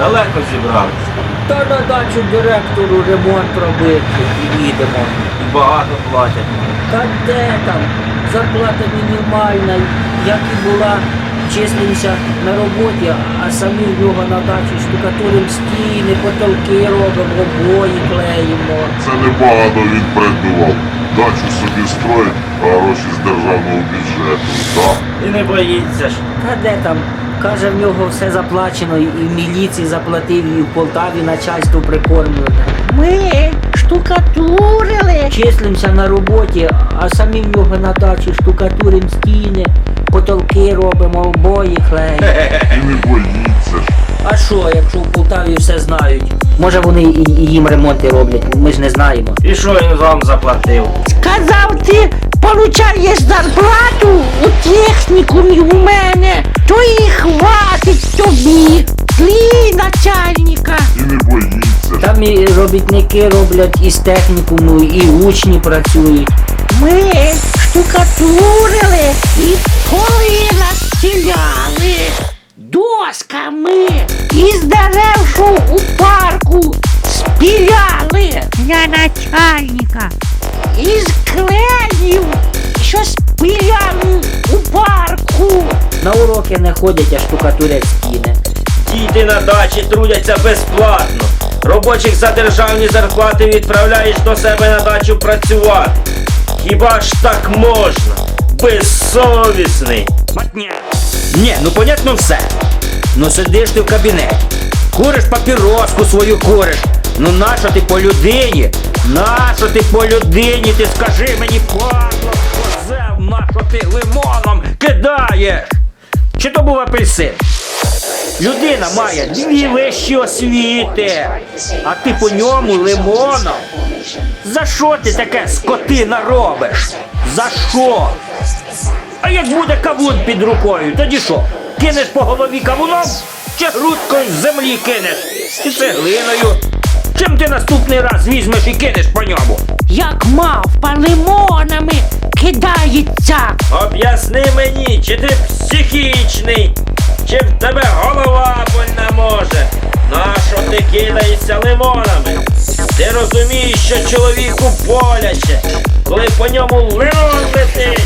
Далеко зібрались. Та на дачу директору ремонт робити і їдемо. І багато платять. Та де там? Зарплата мінімальна, як і була, числимося на роботі, а самі в нього на дачі штукатурим стіни, потолки робимо, обої клеїмо. Це небагато він придбував. Дачу собі строїть, а гроші з державного бюджету. Так? І не боїться ж. Та де там? Каже, в нього все заплачено, і в міліції заплатив, і в Полтаві начальство прикормлене. Ми штукатурили. Числимося на роботі, а самі в нього на дачі штукатурим стіни, потолки робимо, обої клеїмо. І не боїться. А що, якщо в Полтаві все знають? Може вони і, і їм ремонти роблять, ми ж не знаємо. І що він вам заплатив? Сказав, ти получаєш зарплату у технікумі у мене, то і хватить тобі. Злі начальника. І не боїться. Там і робітники роблять із технікуму, і учні працюють. Ми штукатурили і поли настіляли досками із дерев, що у парку спіляли для начальника. Із клеїв, що спіляли. На уроки не ходять, а штукатурять стіни. Діти на дачі трудяться безплатно. Робочих за державні зарплати відправляєш до себе на дачу працювати. Хіба ж так можна? Безсовісний. Матня. Ні, ну понятно все. Ну сидиш ти в кабінеті, куриш папіроску свою куриш. Ну нащо ти по людині? Нащо ти по людині? Ти скажи мені, падло, козел, нащо ти лимоном кидаєш? Чи то був апельсин? Людина має дві вищі освіти, а ти по ньому лимоном. За що ти таке скотина робиш? За що? А як буде кавун під рукою, тоді що? Кинеш по голові кавуном? Чи грудкою з землі кинеш? Чи цеглиною? Чим ти наступний раз візьмеш і кинеш по ньому? Як мавпа лимонами кидається. Об'ясни мені, чи ти психічний, чи в тебе голова больна може. Нащо ти кидаєшся лимонами? Ти розумієш, що чоловіку боляче, коли по ньому лимон летить.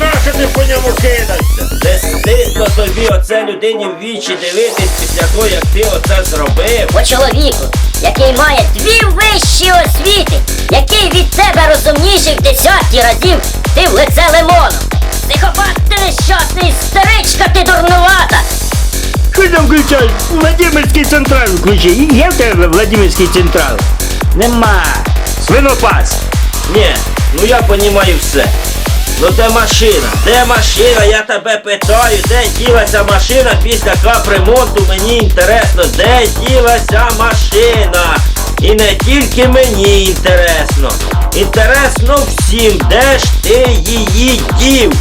Нащо ти по ньому кидаєшся? Не стидно тобі оце людині в вічі дивитись після того, як ти оце зробив. По чоловіку, який має дві вищі освіти, який від тебе розумніший в десятки разів, ти в лице лимоном. Психопат ти нещасний, істеричка ти дурнувата. Що там включаєш? Владимирський централ включи. Є в тебе Владимирський централ? Нема. Свинопас. Ні, ну я понімаю все. Ну де машина? Де машина? Я тебе питаю, де ділася машина після капремонту? Мені інтересно, де ділася машина? І не тільки мені інтересно. Інтересно всім, де ж ти її дів?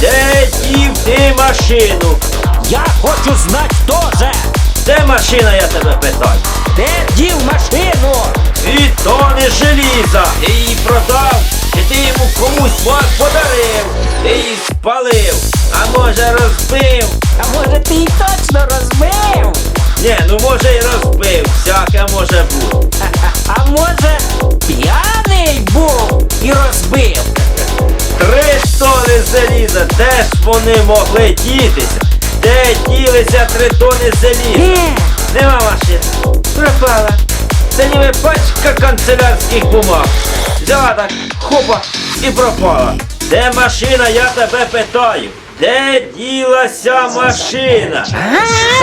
Де дів ти машину? Я хочу знати теж. Де машина, я тебе питаю? Де дів машину? І то не желіза. Ти її продав, чи ти йому комусь по- подарив, ти її спалив, а може розбив. А може ти і точно розбив? Ні, ну може і розбив, всяке може бути. А може п'яний був і розбив? Три тони заліза, де ж вони могли дітися? Де ділися три тони заліза? Нема машини. Пропала. Це ніби пачка канцелярських бумаг. Взяла так, хопа, і пропала. Де машина, я тебе питаю? Де ділася машина?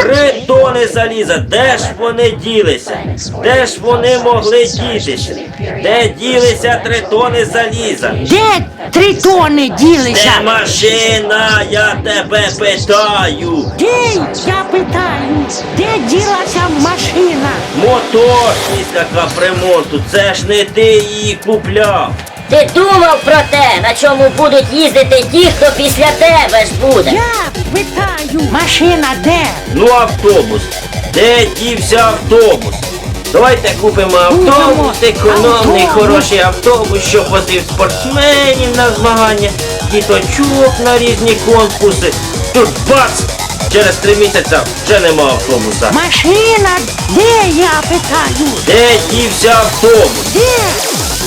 Три тони заліза, де ж вони ділися? Де ж вони могли дітися? Де ділися три тони заліза? Де три тони ділися? Де машина, я тебе питаю? Де, я питаю, де ділася машина? Мотор після капремонту, це ж не ти її купляв. Ти думав про те, на чому будуть їздити ті, хто після тебе ж буде. Я питаю, машина де? Ну автобус. Де дівся автобус? Давайте купимо автобус, економний, Автобус. хороший автобус, що возив спортсменів на змагання, діточок на різні конкурси. Тут бац! Через три місяці вже нема автобуса. Машина, де я питаю? Де дівся автобус? Де?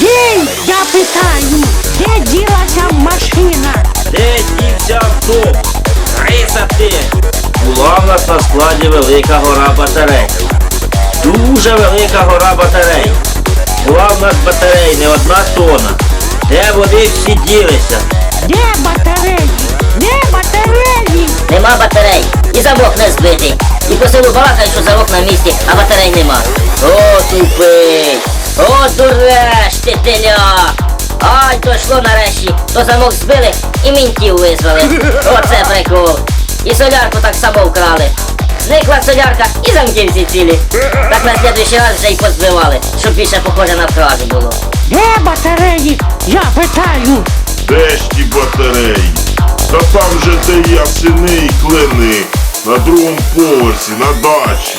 Де я питаю? Де ділася машина? Де дівся автобус? Риса ти! Була в нас на складі велика гора батарей. Дуже велика гора батарей. Була в нас батарей не одна тона. Де вони всі ділися? Де батареї? Де батареї? Нема батарей, і замок не збитий. І по селу балакають, що замок на місці, а батарей нема. О, тупий! О, дуреш ти теля! Ай, дійшло нарешті, то замок збили і мінтів визвали. Оце прикол. І солярку так само вкрали. Зникла солярка і замки всі цілі. Так на слідуючий раз вже й позбивали, щоб більше похоже на кражу було. Де батареї? Я питаю. Де ж ті батареї? Та там же де я сини і клини. На другому поверсі, на дачі.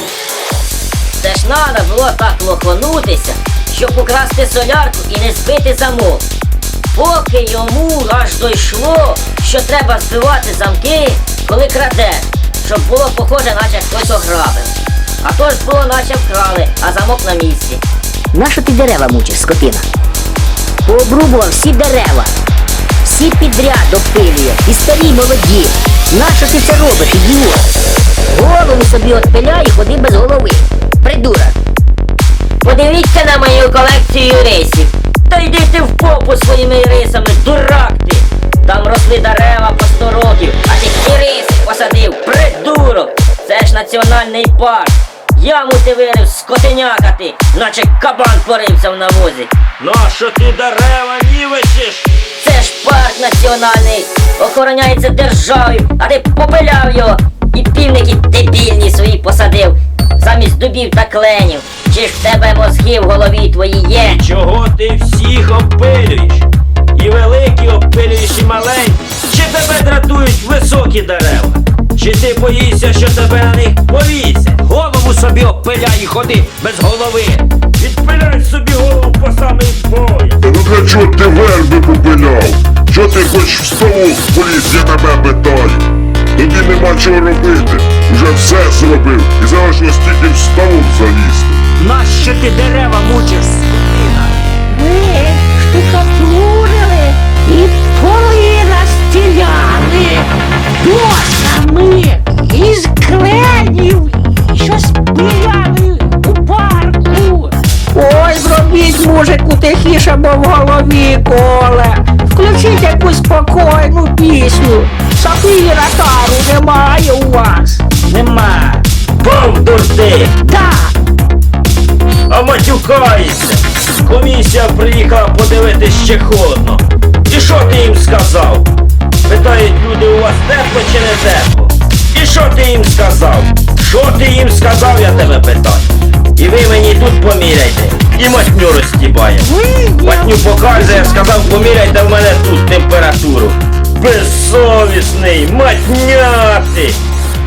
Це ж надо було так лоханутися, щоб украсти солярку і не збити замок. Поки йому аж дійшло, що треба збивати замки, коли крадеш, щоб було похоже, наче хтось ограбив. А то ж було, наче вкрали, а замок на місці. Нащо ти дерева мучиш, скотина? Пообрубував всі дерева, всі підряд обпилює, і старі, і молоді. Нащо ти це робиш, ідіот? Голову собі отпиляй і ходи без голови. Придурок. Подивіться на мою колекцію рисів. Та йди ти в попу своїми рисами, дурак ти. Там росли дерева по 100 років, а ти ті риси посадив, придурок. Це ж національний парк. Яму ти вирив, скотеняка ти, наче кабан порився в навозі. Нащо ти дерева нівечиш? Це ж парк національний, охороняється державою, а ти попиляв його і півники дебільні свої посадив, замість дубів та кленів. Чи ж в тебе мозги в голові твої є? Чого ти всіх обпилюєш? І великі обпилюєш, і маленькі. Чи тебе дратують високі дерева? Чи ти боїшся, що тебе на них повісять? Голову собі обпиляй і ходи без голови. Відпиляй собі голову по самий пояс. Та ну для чого ти верби попиляв? Що ти хоч в столу поліз, я тебе питаю? Тоді нема чого робити. Уже все зробив і залишилось тільки в столу залізти. Нащо ти дерева мучиш, скотина? Тихіше, бо в голові коле. Включіть якусь спокійну пісню. Сапіра тару немає у вас. Нема. Повдур ти! Да, А матюкається. Комісія приїхала подивитись ще холодно. І що ти їм сказав? Питають люди, у вас тепло чи не тепло? І що ти їм сказав? Що ти їм сказав, я тебе питаю? І ви мені тут поміряйте. І матню розтібає. Матню показує, сказав, поміряйте в мене тут температуру. Безсовісний, матняти!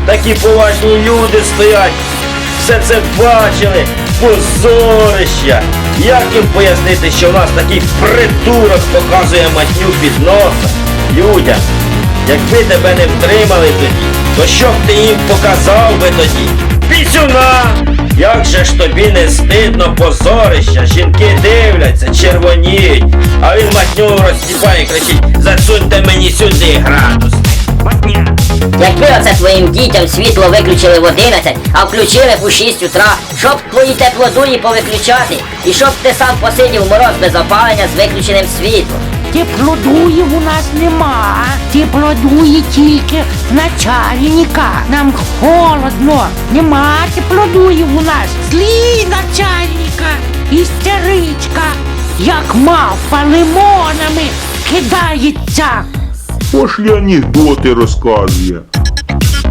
Такі поважні люди стоять, все це бачили, позорища. Як їм пояснити, що в нас такий придурок показує матню під носа? Людям, якби тебе не втримали тоді, то що б ти їм показав би тоді? Пісюна! Як же ж тобі не стидно позорища, жінки дивляться, червоніють, а він матню розтіпає і кричить, засуньте мені сюди градус. Якби оце твоїм дітям світло виключили в 11, а включили б у 6 утра, щоб твої теплодуї повиключати, і щоб ти сам посидів в мороз без опалення з виключеним світлом. Теплодуїв у нас нема. Теплодуї тільки начальника. Нам холодно. Нема теплодуїв у нас. Злі начальника. Істеричка. Як мавпа лимонами кидається. Ли анекдоти розказує.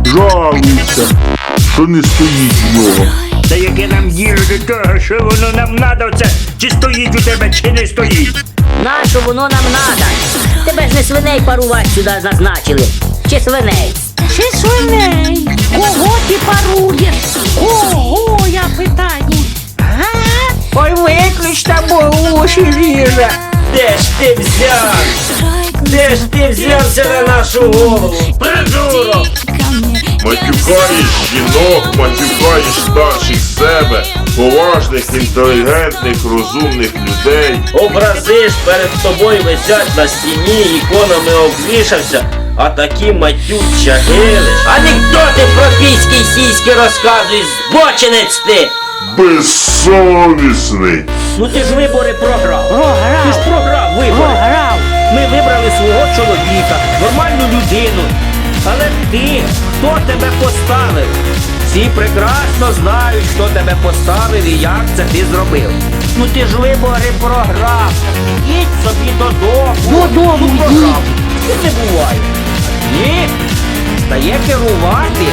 Жалується, що не стоїть в нього. Та яке нам діло до того, що воно нам надо це, чи стоїть у тебе, чи не стоїть? Нащо воно нам надо? Тебе ж не свиней парувати сюди назначили. Чи свиней? Чи свиней? Кого ти паруєш? Кого я питаю? А? ой, виключте, бо уші ріже. Де ж ти взяв? Де ж ти взявся на нашу голову? Придурок! Матюкаєш жінок, матюкаєш старших себе, поважних, інтелігентних, розумних людей. Образи ж перед тобою висять на стіні, іконами обвішався, а такі матють чагилиш. Анекдоти про піські сіськи розказуєш, збочинець ти! Безсовісний. Ну ти ж вибори програв. Програв. Ти ж програв вибори. Програв. Ми вибрали свого чоловіка, нормальну людину. Але ти, хто тебе поставив? Всі прекрасно знають, хто тебе поставив і як це ти зробив. Ну ти ж вибори програв. Їдь собі додому. Додому Ну, програв. Це не буває. Ні. Стає керувати.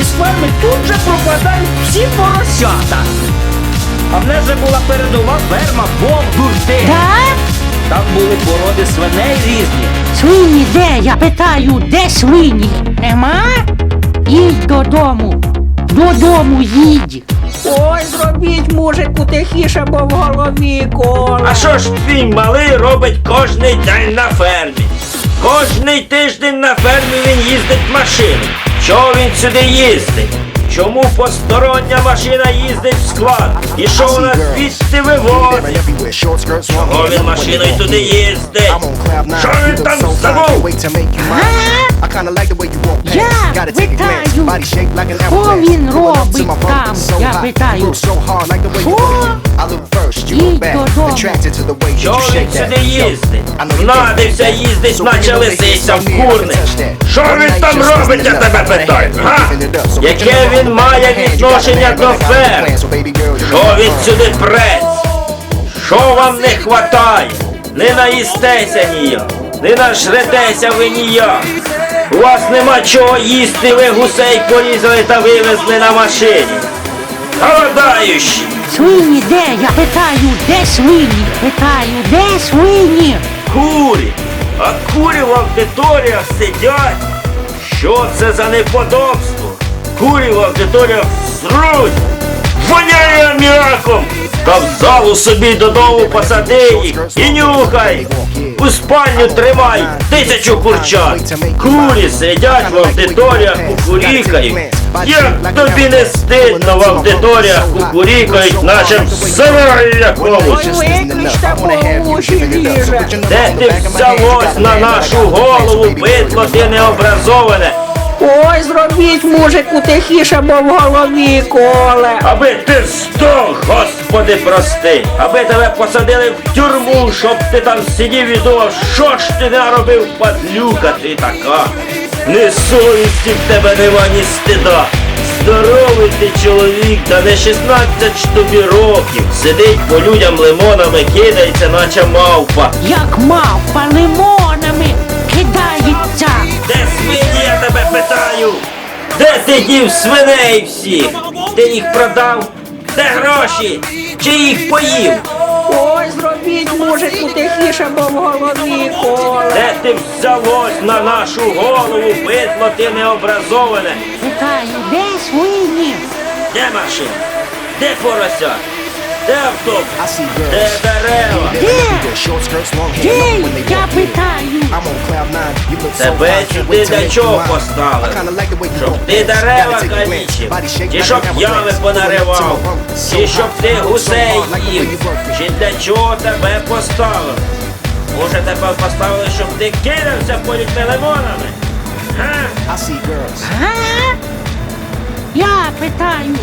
І з ферми тут же пропадають всі поросята. А в нас же була передова ферма Бовдурти. Так? Там були породи свиней різні. Свині де? Я питаю, де свині? Нема? Їдь додому. Додому їдь. Ой, зробіть мужику тихіше, бо в голові кола. А що ж твій малий робить кожний день на фермі? Кожний тиждень на фермі він їздить машину. Чого він сюди їздить? Чому постороння машина їздить в склад? І що вона звідти вивозить? Чого він машиною туди їздить? Що він там забув? Я питаю, що він робить там? Я питаю, що? Їдь додому. Чого він сюди їздить? Надився їздить, наче лисиця в курник. Що він там робить, я тебе питаю? Га? Яке він має відношення до ферм? Що він сюди прець? Що вам не хватає? Не наїстеся ніяк, не нажретеся ви ніяк. У вас нема чого їсти, ви гусей порізали та вивезли на машині. Голодаючі! Свині де? Я питаю, де свині? Питаю, де свині? Курі! А курі в аудиторіях сидять. Що це за неподобство? Курі в аудиторіях воняє аміаком. Та в залу собі додому посади їх і нюхай. У спальню тримай тисячу курчат. Курі сидять в аудиторіях, кукурікають. Як тобі не стидно в аудиторіях кукурікають, повуші ліже. Де ти взялось на нашу голову, битло ти необразоване, Ой, зробіть мужику тихіше, бо в голові коле. аби ти здох, Господи, прости, аби тебе посадили в тюрму, щоб ти там сидів і думав, що ж ти наробив, падлюка ти така. Ні совісті в тебе нема, ні стида. Здоровий ти чоловік, та не 16 ж тобі років. Сидить по людям лимонами, кидається, наче мавпа. Як мавпа лимонами кидається. Де свині, я тебе питаю? Де ти дів свиней всіх? Ти їх продав? Де гроші? Чи їх поїв? Ой, зробіть мужику тихіше, бо в голові коле. Де ти взялось на нашу голову, битло ти необразоване? Питаю, де свині? Де машина? Де порося? Де автобус? Де дерева? Де? Я питаю. Тебе сюди для чого поставили? Щоб ти дерева калічив, чи щоб ями понаривав, чи щоб ти гусей їв, чи для чого тебе поставили? Може тебе поставили, щоб ти кидався по людьми лимонами? Га? Га? Я питаю,